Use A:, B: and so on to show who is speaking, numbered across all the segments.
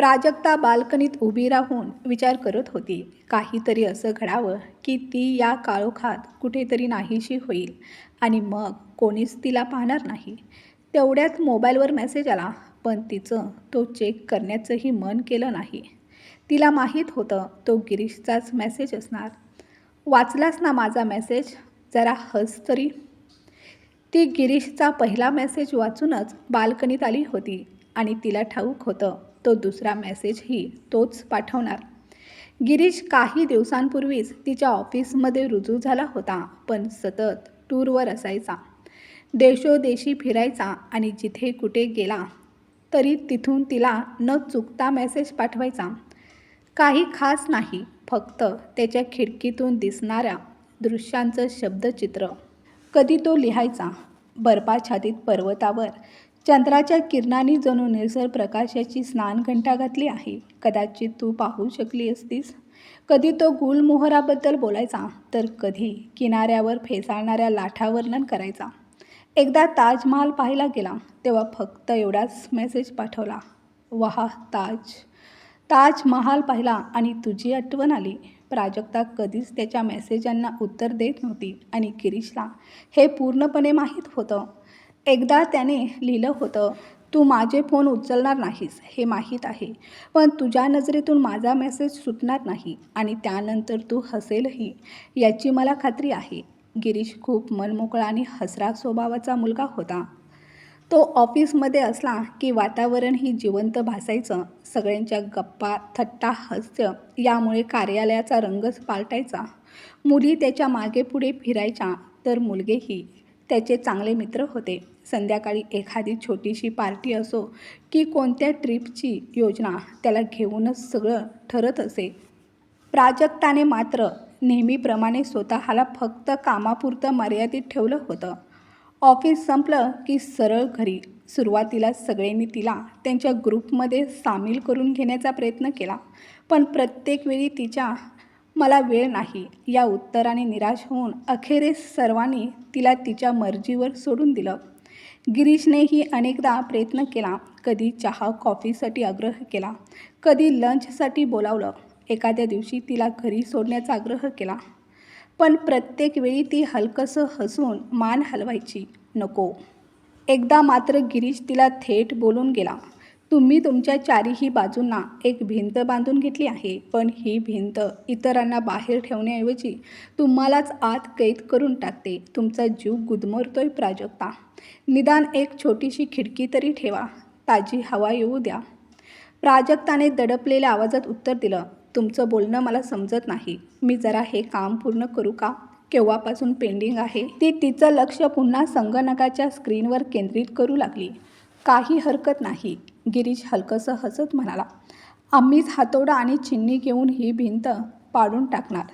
A: प्राजक्ता बाल्कनीत उभी राहून विचार करत होती. काहीतरी असं घडावं की ती या काळोखात कुठेतरी नाहीशी होईल आणि मग कोणीच तिला पाहणार नाही. तेवढ्यात मोबाईलवर मेसेज आला पण तिचं तो चेक करण्याचंही मन केलं नाही. तिला माहीत होतं तो गिरीशचाच मेसेज असणार. वाचलास ना माझा मेसेज? जरा हस तरी. ती गिरीशचा पहिला मेसेज वाचूनच बाल्कनीत आली होती आणि तिला ठाऊक होतं तो दुसरा मेसेजही तोच पाठवणार. गिरीश काही दिवसांपूर्वीच तिच्या ऑफिसमध्ये रुजू झाला होता पण सतत टूरवर असायचा. देशोदेशी फिरायचा आणि जिथे कुठे गेला तरी तिथून तिला न चुकता मेसेज पाठवायचा. काही खास नाही फक्त त्याच्या खिडकीतून दिसणाऱ्या दृश्यांचं शब्दचित्र. कधी तो लिहायचा बर्फाच्छादित पर्वतावर चंद्राच्या किरणांनी जणू निळसर प्रकाशाची स्नानघंटा घातली आहे. कदाचित तू पाहू शकली असतीस. कधी तो गुलमोहराबद्दल बोलायचा तर कधी किनाऱ्यावर फेसाळणाऱ्या लाठा वर्णन करायचा. एकदा ताजमहाल पाहायला गेला तेव्हा फक्त एवढाच मेसेज पाठवला. वहा ताज. ताजमहाल पाहिला आणि तुझी आठवण आली. प्राजक्ता कधीच त्याच्या मेसेजांना उत्तर देत नव्हती आणि गिरीशला हे पूर्णपणे माहीत होतं. एकदा त्याने लिहिलं होतं तू माझे फोन उचलणार नाहीस हे माहीत आहे. पण तुझ्या नजरेतून माझा मेसेज सुटणार नाही आणि त्यानंतर तू हसेलही. याची मला खात्री आहे. गिरीश खूप मनमोकळा आणि हसरा स्वभावाचा मुलगा होता. तो ऑफिसमध्ये असला की वातावरणही जिवंत भासायचं सगळ्यांच्या गप्पा थट्टा हास्य यामुळे कार्यालयाचा रंगच पालटायचा. मुली त्याच्यामागे पुढे फिरायच्या तर मुलगेही त्याचे चांगले मित्र होते. संध्याकाळी एखादी छोटीशी पार्टी असो की कोणत्या ट्रिपची योजना त्याला घेऊनच सगळं ठरत असे. प्राजक्ताने मात्र नेहमीप्रमाणे स्वतःला फक्त कामापुरतं मर्यादित ठेवलं होतं. ऑफिस संपलं की सरळ घरी सुरुवातीला सगळ्यांनी तिला त्यांच्या ग्रुपमध्ये सामील करून घेण्याचा प्रयत्न केला पण प्रत्येक वेळी तिच्या मला वेळ नाही या उत्तराने निराश होऊन अखेरीस सर्वांनी तिला तिच्या मर्जीवर सोडून दिलं. गिरीशनेही अनेकदा प्रयत्न केला. कधी चहा कॉफीसाठी आग्रह केला. कधी लंचसाठी बोलावलं. एखाद्या दिवशी तिला घरी सोडण्याचा आग्रह केला. पण प्रत्येक वेळी ती हलकंसं हसून मान हलवायची. नको. एकदा मात्र गिरीश तिला थेट बोलून गेला. तुम्ही तुमच्या चारीही बाजूंना एक भिंत बांधून घेतली आहे पण ही भिंत इतरांना बाहेर ठेवण्याऐवजी तुम्हालाच आत कैद करून टाकते. तुमचा जीव गुदमरतोय प्राजक्ता. निदान एक छोटीशी खिडकी तरी ठेवा. ताजी हवा येऊ द्या. प्राजक्ताने दडपलेल्या आवाजात उत्तर दिलं तुमचं बोलणं मला समजत नाही. मी जरा हे काम पूर्ण करू का? केव्हापासून पेंडिंग आहे? ती तिचं लक्ष पुन्हा संगणकाच्या स्क्रीनवर केंद्रित करू लागली. काही हरकत नाही. गिरीश हलकंसं हसत म्हणाला आम्हीच हातोडा आणि चिन्नी घेऊन ही भिंत पाडून टाकणार.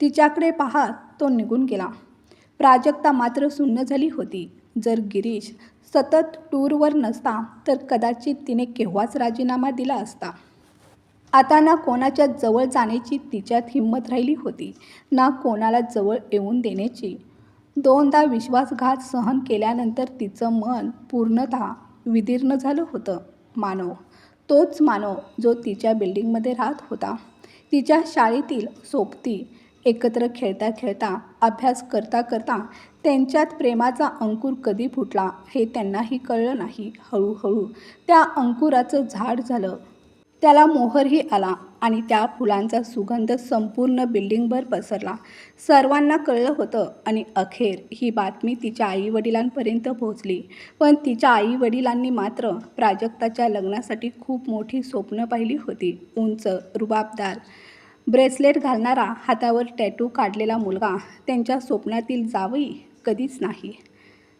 A: तिच्याकडे पाहत तो निघून गेला. प्राजक्ता मात्र सुन्न झाली होती. जर गिरीश सतत टूरवर नसता तर कदाचित तिने केव्हाच राजीनामा दिला असता. आता ना कोणाच्या जवळ जाण्याची तिच्यात हिंमत राहिली होती ना कोणाला जवळ येऊन देण्याची. दोनदा विश्वासघात सहन केल्यानंतर तिचं मन पूर्णतः विदीर्ण झालं होतं. मानव तोच मानव जो तिच्या बिल्डिंगमध्ये राहत होता. तिच्या शाळेतील सोबती एकत्र खेळता खेळता अभ्यास करता करता त्यांच्यात प्रेमाचा अंकुर कधी फुटला हे त्यांनाही कळलं नाही. हळूहळू त्या अंकुराचं झाड झालं. त्याला मोहरही आला आणि त्या फुलांचा सुगंध संपूर्ण बिल्डिंगभर पसरला. सर्वांना कळलं होतं आणि अखेर ही बातमी तिच्या आईवडिलांपर्यंत पोहोचली. पण तिच्या आईवडिलांनी मात्र प्राजक्ताच्या लग्नासाठी खूप मोठी स्वप्न पाहिली होती. उंच रुबाबदार ब्रेसलेट घालणारा हातावर टॅटू काढलेला मुलगा त्यांच्या स्वप्नातील जावई कधीच नाही.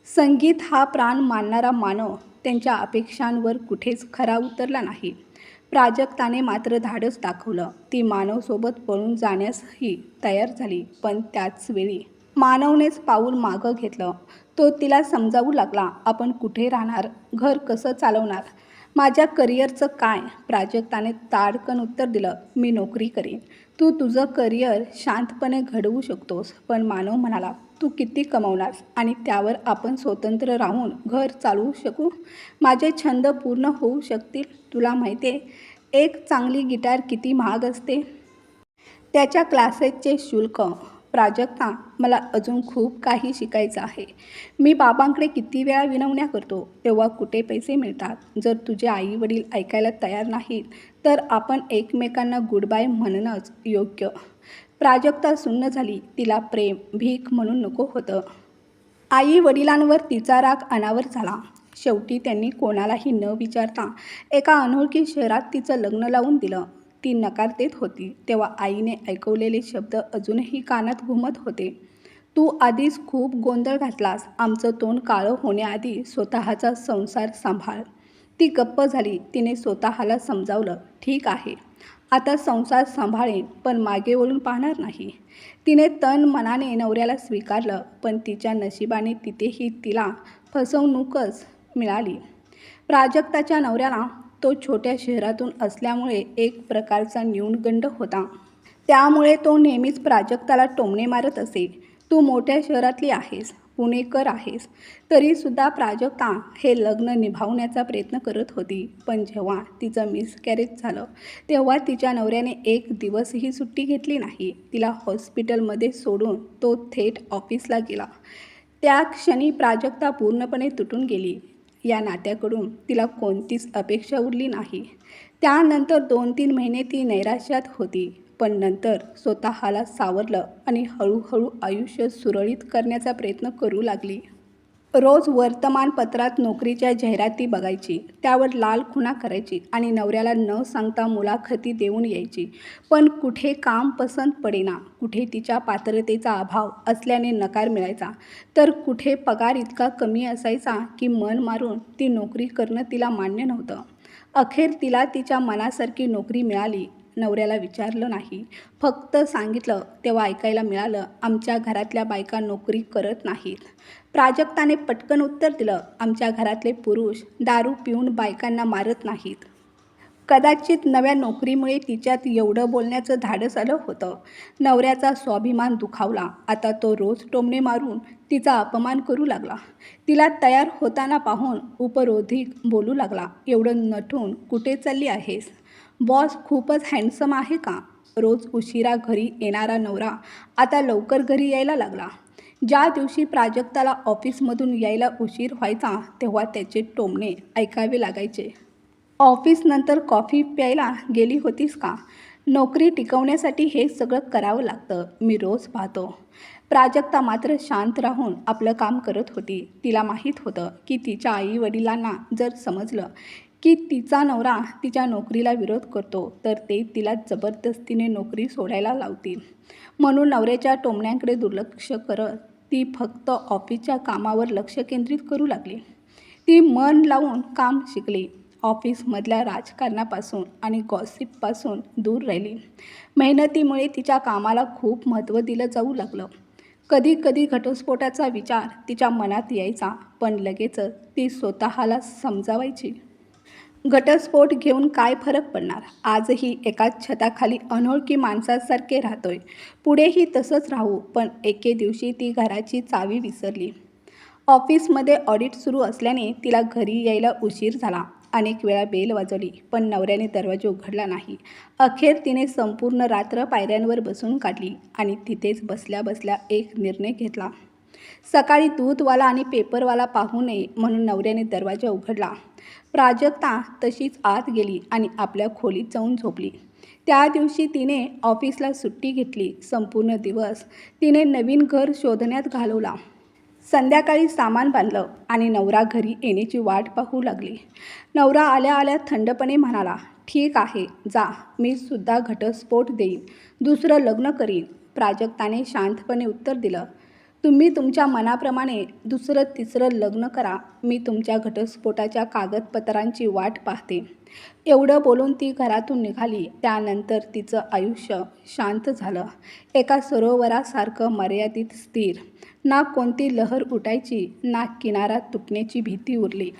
A: संगीत हा प्राण मानणारा मानव त्यांच्या अपेक्षांवर कुठेच खरा उतरला नाही. प्राजक्ताने मात्र धाडस दाखवलं. ती मानवसोबत पळून जाण्यासही तयार झाली पण त्याच वेळी मानवनेच पाऊल मागं घेतलं. तो तिला समजावू लागला आपण कुठे राहणार? घर कसं चालवणार? माझ्या करिअरचं काय? प्राजक्ताने ताडकन उत्तर दिलं मी नोकरी करीन. तू तुझं करिअर शांतपणे घडवू शकतोस. पण मानव म्हणाला तू किती कमवणार आणि त्यावर आपण स्वतंत्र राहून घर चालवू शकू? माझे छंद पूर्ण होऊ शकतील? तुला माहिती आहे एक चांगली गिटार किती महाग असते? त्याच्या क्लासेसचे शुल्क प्राजक्ता मला अजून खूप काही शिकायचं आहे. मी बाबांकडे किती वेळा विनवण्या करतो तेव्हा कुठे पैसे मिळतात? जर तुझे आई वडील ऐकायला तयार नाहीत तर आपण एकमेकांना गुड बाय म्हणणंच योग्य. प्राजक्ता सुन्न झाली तिला प्रेम भीक म्हणून नको होतं. आई वडिलांवर तिचा राग अनावर झाला. शेवटी त्यांनी कोणालाही न विचारता एका अनोळखी शहरात तिचं लग्न लावून दिलं. ती नकार देत होती. तेव्हा आईने ऐकवलेले शब्द अजूनही कानात घुमत होते. तू आधीच खूप गोंधळ घातलास. आमचं तोंड काळं होण्याआधी स्वतःचा संसार सांभाळ. ती गप्प झाली. तिने स्वतःला समजावलं. ठीक आहे. आता संसार सांभाळेन पण मागे वळून पाहणार नाही. तिने तन मनाने नवऱ्याला स्वीकारलं पण तिच्या नशिबाने तिथेही तिला फसवणूकच मिळाली. प्राजक्ताच्या नवऱ्याला तो छोट्या शहरातून असल्यामुळे एक प्रकारचा न्यूनगंड होता. त्यामुळे तो नेहमीच प्राजक्ताला टोमणे मारत असे. तू मोठ्या शहरातली आहेस पुणेकर आहेस तरीसुद्धा प्राजक्ता हे लग्न निभावण्याचा प्रयत्न करत होती. पण जेव्हा तिचं मिसकॅरेज झालं तेव्हा तिच्या नवऱ्याने एक दिवसही सुट्टी घेतली नाही. तिला हॉस्पिटलमध्ये सोडून तो थेट ऑफिसला गेला. त्या क्षणी प्राजक्ता पूर्णपणे तुटून गेली. या नात्याकडून तिला कोणतीच अपेक्षा उरली नाही. त्यानंतर दोन तीन महिने ती नैराश्यात होती पण नंतर स्वतःला सावरलं आणि हळूहळू आयुष्य सुरळीत करण्याचा प्रयत्न करू लागली. रोज वर्तमानपत्रात नोकरीच्या जाहिराती बघायची त्यावर लाल खुणा करायची आणि नवऱ्याला न सांगता मुलाखती देऊन यायची. पण कुठे काम पसंत पडेना कुठे तिच्या पात्रतेचा अभाव असल्याने नकार मिळायचा. तर कुठे पगार इतका कमी असायचा की मन मारून ती नोकरी करणं तिला मान्य नव्हतं. अखेर तिला तिच्या मनासारखी नोकरी मिळाली नवऱ्याला विचारलं नाही. फक्त सांगितलं तेव्हा ऐकायला मिळालं आमच्या घरातल्या बायका नोकरी करत नाहीत. प्राजक्ताने पटकन उत्तर दिलं आमच्या घरातले पुरुष दारू पिऊन बायकांना मारत नाहीत. कदाचित नव्या नोकरीमुळे तिच्यात एवढं बोलण्याचं धाडस आलं होतं. नवऱ्याचा स्वाभिमान दुखावला. आता तो रोज टोमणे मारून तिचा अपमान करू लागला. तिला तयार होताना पाहून उपरोधिक बोलू लागला. एवढं नटून कुठे चालली आहेस? बॉस खूपच हँडसम आहे का? रोज उशिरा घरी येणारा नवरा आता लवकर घरी यायला लागला. ज्या दिवशी प्राजक्ताला ऑफिसमधून यायला उशीर व्हायचा तेव्हा त्याचे टोमणे ऐकावे लागायचे. ऑफिसनंतर कॉफी प्यायला गेली होतीस का? नोकरी टिकवण्यासाठी हे सगळं करावं लागतं मी रोज पाहतो. प्राजक्ता मात्र शांत राहून आपलं काम करत होती. तिला माहीत होतं की तिच्या आई वडिलांना जर समजलं की तिचा नवरा तिच्या नोकरीला विरोध करतो तर ते तिला जबरदस्तीने नोकरी सोडायला लावतील. म्हणून नवऱ्याच्या टोमण्यांकडे दुर्लक्ष करत ती फक्त ऑफिसच्या कामावर लक्ष केंद्रित करू लागली. ती मन लावून काम शिकली. ऑफिसमधल्या राजकारणापासून आणि गॉसिपपासून दूर राहिली. मेहनतीमुळे तिच्या कामाला खूप महत्त्व दिलं जाऊ लागलं. कधी कधी घटस्फोटाचा विचार तिच्या मनात यायचा पण लगेचच ती स्वतःला समजावायची. घटस्फोट घेऊन काय फरक पडणार? आजही एकाच छताखाली अनोळखी माणसासारखे राहतोय. पुढेही तसंच राहू पण एके दिवशी ती घराची चावी विसरली. ऑफिसमध्ये ऑडिट सुरू असल्याने तिला घरी यायला उशीर झाला. अनेक वेळा बेल वाजवली पण नवऱ्याने दरवाजा उघडला नाही. अखेर तिने संपूर्ण रात्र पायऱ्यांवर बसून काढली आणि तिथेच बसल्या बसल्या एक निर्णय घेतला. सकाळी दूधवाला आणि पेपरवाला पाहू नये म्हणून नवऱ्याने दरवाजा उघडला. प्राजक्ता तशीच आत गेली आणि आपल्या खोलीत जाऊन झोपली. त्या दिवशी तिने ऑफिसला सुट्टी घेतली संपूर्ण दिवस. तिने नवीन घर शोधण्यात घालवला. संध्याकाळी सामान बांधलं आणि नवरा घरी येण्याची वाट पाहू लागली. नवरा आल्या आल्या थंडपणे म्हणाला ठीक आहे जा. मी सुद्धा घटस्फोट देईन. दुसरं लग्न करीन. प्राजक्ताने शांतपणे उत्तर दिलं. तुम्ही तुमच्या मनाप्रमाणे दुसरं तिसरं लग्न करा. मी तुमच्या घटस्फोटाच्या कागदपत्रांची वाट पाहते. एवढं बोलून ती घरातून निघाली. त्यानंतर तिचं आयुष्य शांत झालं. एका सरोवरासारखं मर्यादित स्थिर. ना कोणती लहर उठायची ना किनारा तुटण्याची भीती उरली.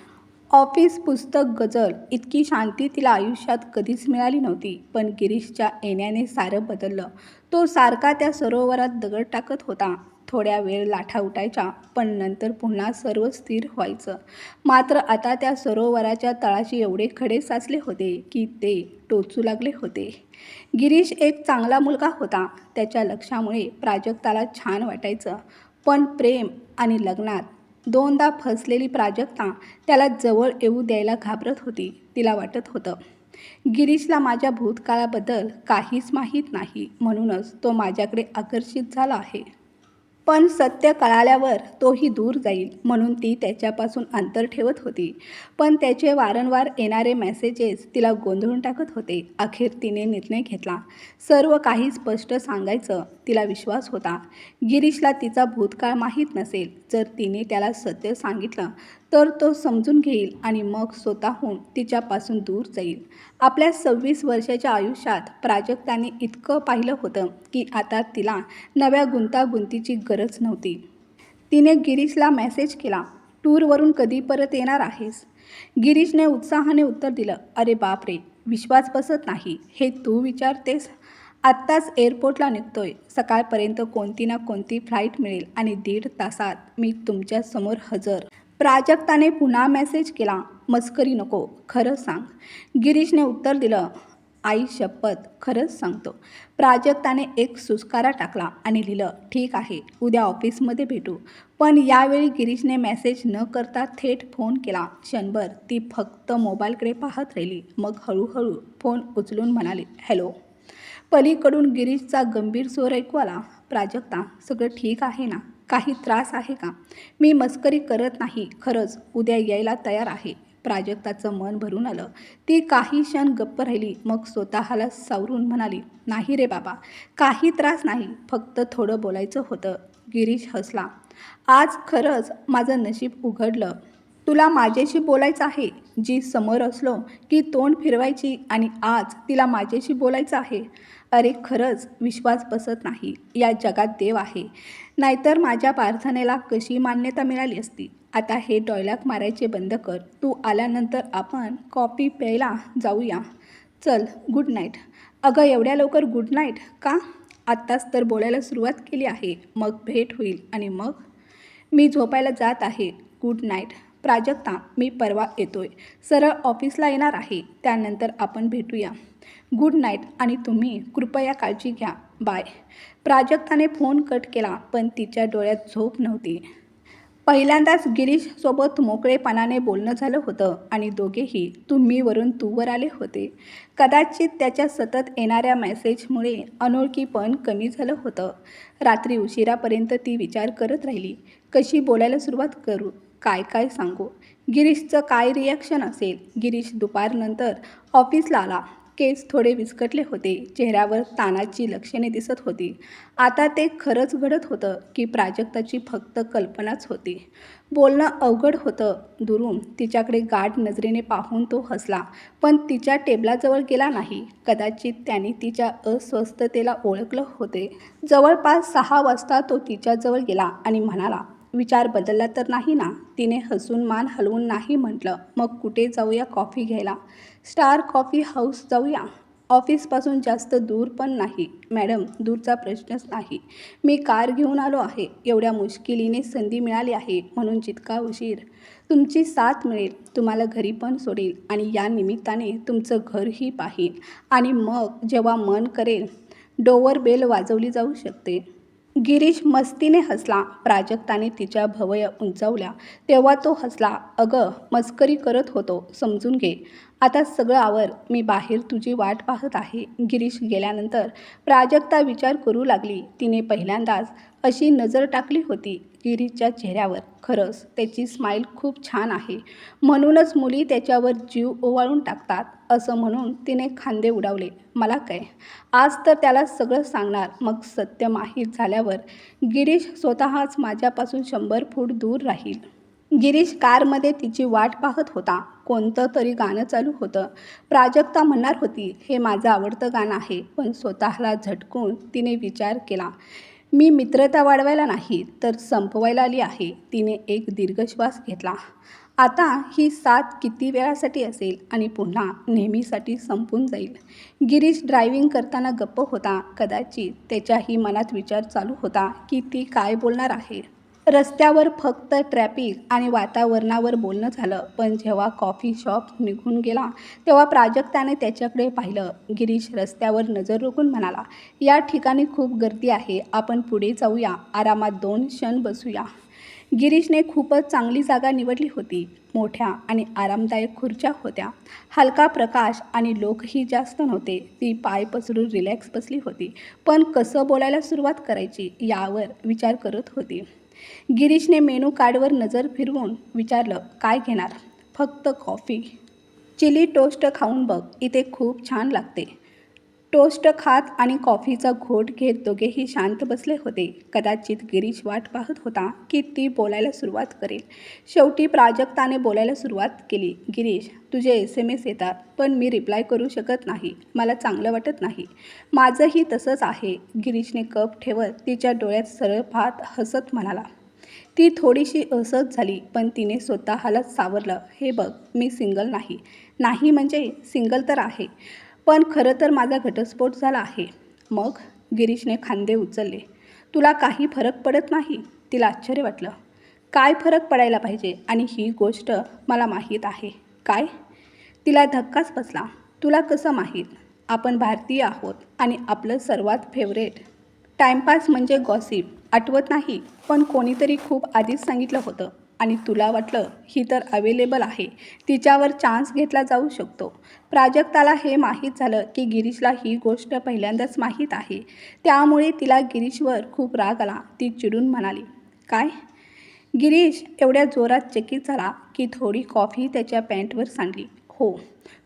A: ऑफिस पुस्तक गजल इतकी शांती तिला आयुष्यात कधीच मिळाली नव्हती पण गिरीशच्या येण्याने सारं बदललं. तो सारखा त्या सरोवरात दगड टाकत होता. थोड्या वेळ लाठा उठायच्या पण नंतर पुन्हा सर्व स्थिर व्हायचं. मात्र आता त्या सरोवराच्या तळाशी एवढे खडे साचले होते की ते टोचू लागले होते. गिरीश एक चांगला मुलगा होता. त्याच्या लक्षामुळे प्राजक्ताला छान वाटायचं. पण प्रेम आणि लग्नात दोनदा फसलेली प्राजक्ता त्याला जवळ येऊ द्यायला घाबरत होती तिला वाटत होतं. गिरीशला माझ्या भूतकाळाबद्दल काहीच माहीत नाही म्हणूनच तो माझ्याकडे आकर्षित झाला आहे. पण सत्य कळाल्यावर तोही दूर जाईल म्हणून ती त्याच्यापासून अंतर ठेवत होती. पण त्याचे वारंवार येणारे मेसेजेस तिला गोंधळून टाकत होते. अखेर तिने निर्णय घेतला. सर्व काही स्पष्ट सांगायचं तिला विश्वास होता. गिरीशला तिचा भूतकाळ माहीत नसेल. जर तिने त्याला सत्य सांगितलं तर तो समजून घेईल आणि मग स्वतःहून तिच्यापासून दूर जाईल. आपल्या सव्वीस वर्षाच्या आयुष्यात प्राजक्ताने इतकं पाहिलं होतं की आता तिला नव्या गुंतागुंतीची गरज नव्हती. तिने गिरीशला मेसेज केला टूरवरून कधी परत येणार आहेस? गिरीशने उत्साहाने उत्तर दिलं अरे बापरे विश्वास बसत नाही हे तू विचारतेस? आत्ताच एअरपोर्टला निघतोय. सकाळपर्यंत कोणती ना कोणती फ्लाईट मिळेल आणि दीड तासात मी तुमच्यासमोर हजर. प्राजक्ताने पुन्हा मेसेज केला मस्करी नको खरंच सांग. गिरीशने उत्तर दिलं आई शपथ खरंच सांगतो. प्राजक्ताने एक सुस्कारा टाकला आणि लिहिलं ठीक आहे उद्या ऑफिसमध्ये भेटू. पण यावेळी गिरीशने मेसेज न करता थेट फोन केला. क्षणभर ती फक्त मोबाईलकडे पाहत राहिली. मग हळूहळू फोन उचलून म्हणाली हॅलो. पलीकडून गिरीशचा गंभीर स्वर ऐकू आला. प्राजक्ता सगळं ठीक आहे ना? काही त्रास आहे का? मी मस्करी करत नाही खरंच. उद्या यायला तयार आहे. प्राजक्ताचं मन भरून आलं. ती काही क्षण गप्प राहिली. मग स्वतःला सावरून म्हणाली नाही रे बाबा काही त्रास नाही. फक्त थोडं बोलायचं होतं. गिरीश हसला. आज खरंच माझं नशीब उघडलं. तुला माझ्याशी बोलायचं आहे? जी समोर असलो की तोंड फिरवायची आणि आज तिला माझ्याशी बोलायचं आहे. अरे खरंच विश्वास बसत नाही. या जगात देव आहे. नाहीतर माझ्या प्रार्थनेला कशी मान्यता मिळाली असती? आता हे डॉयलॉग मारायचे बंद कर. तू आल्यानंतर आपण कॉफी प्यायला जाऊया. चल गुड नाईट अगं एवढ्या लवकर गुड नाईट का? आत्ताच तर बोलायला सुरुवात केली आहे. मग भेट होईल आणि मग? मी झोपायला जात आहे. गुड नाईट प्राजक्ता मी परवा येतोय. सरळ ऑफिसला येणार आहे त्यानंतर आपण भेटूया. गुड नाईट आणि तुम्ही कृपया काळजी घ्या. बाय. प्राजक्ताने फोन कट केला पण तिच्या डोळ्यात झोप नव्हती. पहिल्यांदाच गिरीशसोबत मोकळेपणाने बोलणं झालं होतं आणि दोघेही तुम्हीवरून तूवर आले होते. कदाचित त्याच्या सतत येणाऱ्या मेसेजमुळे अनोळखीपण कमी झालं होतं. रात्री उशिरापर्यंत ती विचार करत राहिली. कशी बोलायला सुरुवात करू? काय काय सांगू? गिरीशचं काय रिॲक्शन असेल? गिरीश दुपारनंतर ऑफिसला आला. केस थोडे विस्कटले होते. चेहऱ्यावर ताणाची लक्षणे दिसत होती. आता ते खरंच घडत होतं की प्राजक्ताची फक्त कल्पनाच होती. बोलणं अवघड होतं. दुरून तिच्याकडे गाठ नजरेने पाहून तो हसला. पण तिच्या टेबलाजवळ गेला नाही. कदाचित त्याने तिच्या अस्वस्थतेला ओळखलं होते. जवळपास सहा वाजता तो तिच्याजवळ गेला आणि म्हणाला विचार बदलला तर नाही ना? तिने हसून मान हलवून नाही म्हटलं मग कुठे जाऊया कॉफी घ्यायला? स्टार कॉफी हाऊस जाऊया? ऑफिसपासून जास्त दूर पण नाही. मॅडम दूरचा प्रश्नच नाही. मी कार घेऊन आलो आहे. एवढ्या मुश्किलीने संधी मिळाली आहे म्हणून जितका उशीर. तुमची साथ मिळेल. तुम्हाला घरी पण सोडेल आणि या निमित्ताने तुमचं घरही पाहीन. आणि मग जेव्हा मन करेल डोवर बेल वाजवली जाऊ शकते. गिरीश मस्तीने हसला. प्राजक्ताने तिच्या भवया उंचावल्या. तेव्हा तो हसला. अगं मस्करी करत होतो समजून घे. आता सगळं आवर. मी बाहेर तुझी वाट पाहत आहे. गिरीश गेल्यानंतर प्राजक्ता विचार करू लागली. तिने पहिल्यांदाच अशी नजर टाकली होती. गिरीशच्या चेहऱ्यावर. खरंच त्याची स्माईल खूप छान आहे. म्हणूनच मुली त्याच्यावर जीव ओवाळून टाकतात असं म्हणून तिने खांदे उडावले. मला काय? आज तर त्याला सगळं सांगणार. मग सत्य माहीत झाल्यावर गिरीश स्वतःच माझ्यापासून शंभर फूट दूर राहील. गिरीश कारमध्ये तिची वाट पाहत होता. कोणतं तरी गाणं चालू होतं. प्राजक्ता म्हणणार होती हे माझं आवडतं गाणं आहे. पण स्वतःला झटकून तिने विचार केला. मी मित्रता वाढवायला नाही तर संपवायला आली आहे. तिने एक दीर्घ श्वास घेतला. आता ही साथ किती वेळासाठी असेल आणि पुन्हा नेहमीसाठी संपून जाईल? गिरीश ड्रायव्हिंग करताना गप्प होता. कदाचित त्याच्याही मनात विचार चालू होता की ती काय बोलणार आहे? रस्त्यावर फक्त ट्रॅफिक आणि वातावरणावर बोलणं झालं. पण जेव्हा कॉफी शॉप निघून गेला तेव्हा प्राजक्ताने त्याच्याकडे पाहिलं. गिरीश रस्त्यावर नजर रोखून म्हणाला या ठिकाणी खूप गर्दी आहे. आपण पुढे जाऊया. आरामात दोन क्षण बसूया. गिरीशने खूपच चांगली जागा निवडली होती. मोठ्या आणि आरामदायक खुर्च्या होत्या. हलका प्रकाश आणि लोकही जास्त नव्हते. ती पाय पसरून रिलॅक्स बसली होती. पण कसं बोलायला सुरुवात करायची यावर विचार करत होती. गिरीशने मेनू कार्डवर नजर फिरवून विचारलं काय घेणार? फक्त कॉफी. चिली टोस्ट खाऊन बघ इथे खूप छान लागते. टोस्ट खात आणि कॉफीचा घोट घेत दोघेही शांत बसले होते. कदाचित गिरीश वाट पाहत होता की ती बोलायला सुरुवात करेल. शेवटी प्राजक्ताने बोलायला सुरुवात केली. गिरीश तुझे एस एम एस येतात पण मी रिप्लाय करू शकत नाही. मला चांगलं वाटत नाही. माझंही तसंच आहे. गिरीशने कप ठेवत तिच्या डोळ्यात सरळ पाहत हसत म्हणाला ती थोडीशी असत झाली पण तिने स्वतःला सावरलं. हे बघ मी सिंगल नाही. नाही म्हणजे सिंगल तर आहे. पण खरं तर माझा घटस्फोट झाला आहे. मग गिरीशने खांदे उचलले. तुला काही फरक पडत नाही? तिला आश्चर्य वाटलं. काय फरक पडायला पाहिजे? आणि ही गोष्ट मला माहीत आहे. काय? तिला धक्काच बसला. तुला कसं माहीत? आपण भारतीय आहोत आणि आपलं सर्वात फेवरेट टाइमपास म्हणजे गॉसिप आठवत नाही. पण कोणीतरी खूप आधीच सांगितलं होतं. आणि तुला वाटलं ही तर अवेलेबल आहे. तिच्यावर चान्स घेतला जाऊ शकतो. प्राजक्ताला हे माहीत झालं की गिरीशला ही गोष्ट पहिल्यांदाच माहीत आहे. त्यामुळे तिला गिरीशवर खूप राग आला. ती चिडून म्हणाली काय? गिरीश एवढ्या जोरात चकित झाला की थोडी कॉफी त्याच्या पॅन्टवर सांडली. हो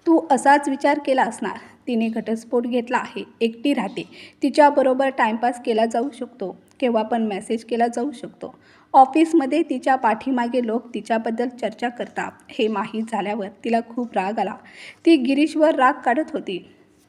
A: तू असाच विचार केला असणार. तिने घटस्फोट घेतला आहे. एकटी राहते. तिच्याबरोबर टाईमपास केला जाऊ शकतो. केव्हा पण मेसेज केला जाऊ शकतो. ऑफिसमध्ये तिच्या पाठीमागे लोक तिच्याबद्दल चर्चा करतात. हे माहीत झाल्यावर तिला खूप राग आला. ती गिरीशवर राग काढत होती.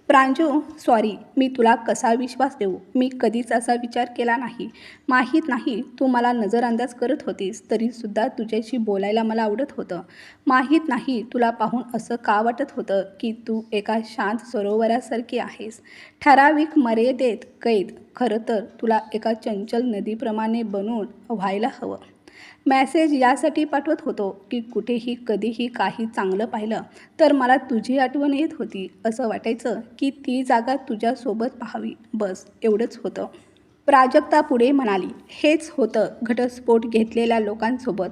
A: प्रांजू सॉरी मी तुला कसा विश्वास देऊ? मी कधीच असा विचार केला नाही. माहीत नाही तू मला नजरअंदाज करत होतीस तरीसुद्धा तुझ्याशी बोलायला मला आवडत होतं. माहीत नाही तुला पाहून असं का वाटत होतं की तू एका शांत सरोवरासारखी आहेस? ठराविक मर्यादेत कैद खरं तर तुला एका चंचल नदीप्रमाणे बनून व्हायला हवं. मॅसेज यासाठी पाठवत होतो की कुठेही कधीही काही चांगलं पाहिलं तर मला तुझी आठवण येत होती असं वाटायचं की ती जागा तुझ्यासोबत पाहावी. बस एवढंच होतं. प्राजक्ता पुढे म्हणाली हेच होतं घटस्फोट घेतलेल्या लोकांसोबत.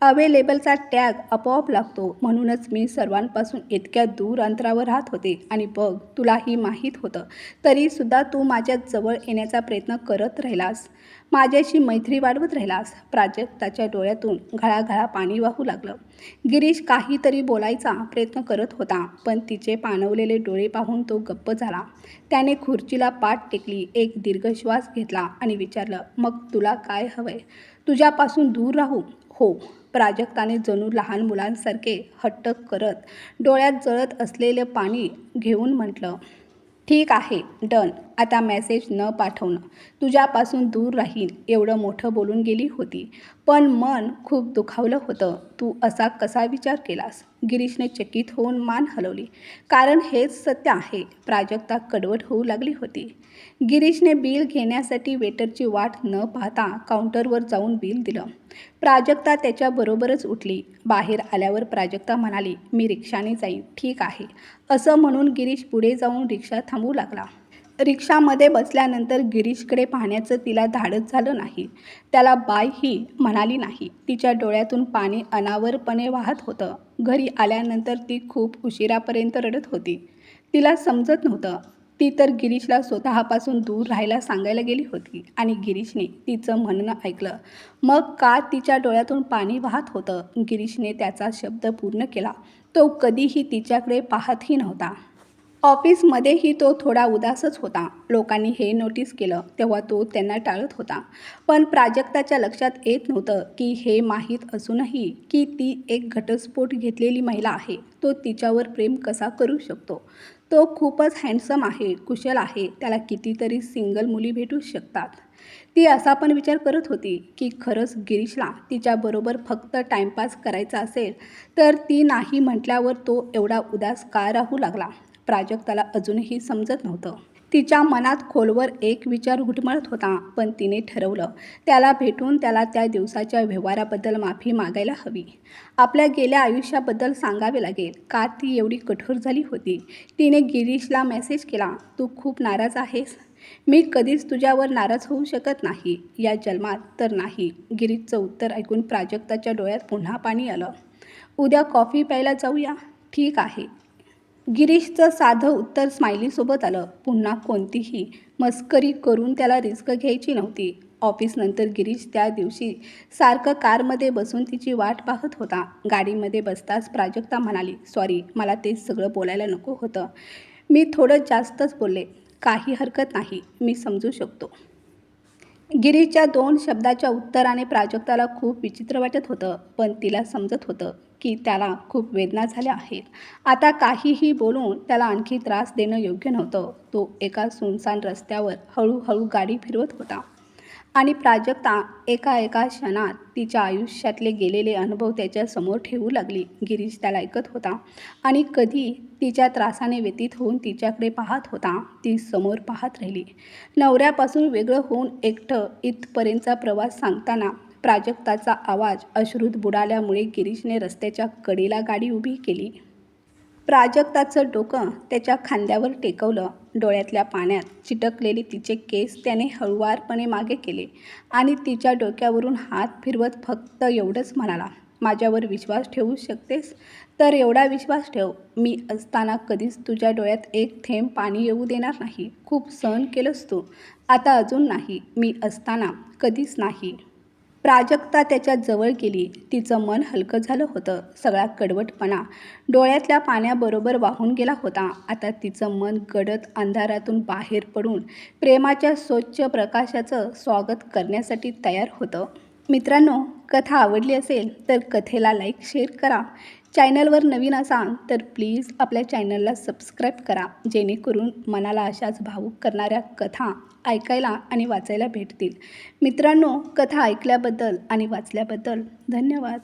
A: अवेलेबलचा टॅग आपोआप लागतो. म्हणूनच मी सर्वांपासून इतक्या दूर अंतरावर राहत होते. आणि बघ तुलाही माहीत होतं. तरीसुद्धा तू माझ्या जवळ येण्याचा प्रयत्न करत राहिलास. माझ्याशी मैत्री वाढवत राहिलास. प्राजक्ताच्या डोळ्यातून घळाघळा पाणी वाहू लागलं. गिरीश काहीतरी बोलायचा प्रयत्न करत होता पण तिचे पाणवलेले डोळे पाहून तो गप्प झाला. त्याने खुर्चीला पाठ टेकली एक दीर्घ श्वास घेतला आणि विचारलं मग तुला काय हवंय? तुझ्यापासून दूर राहू. हो. प्राजक्ताने जणू लहान मुलांसारखे हट्ट करत डोळ्यात जळत असलेलं पाणी घेऊन म्हटलं ठीक आहे डन. आता मेसेज न पाठवणं. तुझ्यापासून दूर राहील एवढं मोठं बोलून गेली होती. पण मन खूप दुखावलं होतं. तू असा कसा विचार केलास? गिरीशने चकित होऊन मान हलवली. कारण हेच सत्य आहे. प्राजक्ता कडवट होऊ लागली होती. गिरीशने बिल घेण्यासाठी वेटरची वाट न पाहता काउंटरवर जाऊन बिल दिलं. प्राजक्ता त्याच्याबरोबरच उठली. बाहेर आल्यावर प्राजक्ता म्हणाली मी रिक्षाने जाईन. ठीक आहे. असं म्हणून गिरीश पुढे जाऊन रिक्षा थांबू लागला. रिक्षामध्ये बसल्यानंतर गिरीशकडे पाहण्याचं तिला धाडस झालं नाही. त्याला बाय ही म्हणाली नाही. तिच्या डोळ्यातून पाणी अनावरपणे वाहत होतं. घरी आल्यानंतर ती खूप उशिरापर्यंत रडत होती. तिला समजत नव्हतं. ती तर गिरीशला स्वतःपासून दूर राहायला सांगायला गेली होती आणि गिरीशने तिचं म्हणणं ऐकलं. मग का तिच्या डोळ्यातून पाणी वाहत होतं? गिरीशने त्याचा शब्द पूर्ण केला. तो कधीही तिच्याकडे पाहतही नव्हता. ऑफिसमध्येही तो थोडा उदासच होता. लोकांनी हे नोटीस केलं तेव्हा तो त्यांना टाळत होता. पण प्राजक्ताच्या लक्षात येत नव्हतं की हे माहीत असूनही की ती एक घटस्फोट घेतलेली महिला आहे. तो तिच्यावर प्रेम कसा करू शकतो? तो खूपच हँडसम आहे कुशल आहे त्याला कितीतरी सिंगल मुली भेटू शकतात. ती असा पण विचार करत होती की खरंच गिरीशला तिच्याबरोबर फक्त टाईमपास करायचा असेल तर ती नाही म्हटल्यावर तो एवढा उदास का राहू लागला? प्राजक्ताला अजूनही समजत नव्हतं. तिच्या मनात खोलवर एक विचार घुटमळत होता पण तिने ठरवलं त्याला भेटून त्याला त्या दिवसाच्या व्यवहाराबद्दल माफी मागायला हवी. आपल्या गेल्या आयुष्याबद्दल सांगावे लागेल का ती एवढी कठोर झाली होती? तिने गिरीशला मेसेज केला तू खूप नाराज आहेस. मी कधीच तुझ्यावर नाराज होऊ शकत नाही. या जन्मात तर नाही. गिरीशचं उत्तर ऐकून प्राजक्ताच्या डोळ्यात पुन्हा पाणी आलं. उद्या कॉफी प्यायला जाऊया. ठीक आहे. गिरीशचं साधं उत्तर स्माइलीसोबत आलं. पुन्हा कोणतीही मस्करी करून त्याला रिस्क घ्यायची नव्हती. ऑफिसनंतर गिरीश त्या दिवशी सारखं कारमध्ये बसून तिची वाट पाहत होता. गाडीमध्ये बसताच प्राजक्ता म्हणाली सॉरी मला ते सगळं बोलायला नको होतं. मी थोडं जास्तच बोलले. काही हरकत नाही. मी समजू शकतो. गिरीशच्या दोन शब्दाच्या उत्तराने प्राजक्ताला खूप विचित्र वाटत होतं पण तिला समजत होतं. की त्याला खूप वेदना झाल्या आहेत. आता काहीही बोलून त्याला आणखी त्रास देणं योग्य नव्हतं. तो एका सुनसान रस्त्यावर हळूहळू गाडी फिरवत होता. आणि प्राजक्ता एका एका क्षणात तिच्या आयुष्यातले गेलेले अनुभव त्याच्यासमोर ठेवू लागली. गिरीश त्याला ऐकत होता आणि कधी तिच्या त्रासाने व्यतीत होऊन तिच्याकडे पाहत होता. ती समोर पाहत राहिली. नवऱ्यापासून वेगळं होऊन एकटं इथपर्यंतचा प्रवास सांगताना प्राजक्ताचा आवाज अश्रूत बुडाल्यामुळे गिरीशने रस्त्याच्या कडेला गाडी उभी केली. प्राजक्ताचं डोकं त्याच्या खांद्यावर टेकवलं. डोळ्यातल्या पाण्यात चिटकलेले तिचे केस त्याने हळुवारपणे मागे केले आणि तिच्या डोक्यावरून हात फिरवत फक्त एवढंच म्हणाला माझ्यावर विश्वास ठेवू शकतेस? तर एवढा विश्वास ठेव. मी असताना कधीच तुझ्या डोळ्यात एक थेंब पाणी येऊ देणार नाही. खूप सहन केलंस तू. आता अजून नाही. मी असताना कधीच नाही. प्राजक्ता त्याच्याजवळ गेली. तिचं मन हलकं झालं होतं. सगळा कडवटपणा डोळ्यातल्या पाण्याबरोबर वाहून गेला होता. आता तिचं मन गडद अंधारातून बाहेर पडून प्रेमाच्या स्वच्छ प्रकाशाचं स्वागत करण्यासाठी तयार होतं. मित्रांनो कथा आवडली असेल तर कथेला लाईक शेअर करा. चॅनलवर नवीन असाल तर प्लीज आपल्या चॅनलला सबस्क्राईब करा जेणेकरून मनाला अशाच भावूक करणाऱ्या कथा ऐकायला आणि वाचायला भेटतील. मित्रांनो कथा ऐकल्याबद्दल आणि वाचल्याबद्दल धन्यवाद.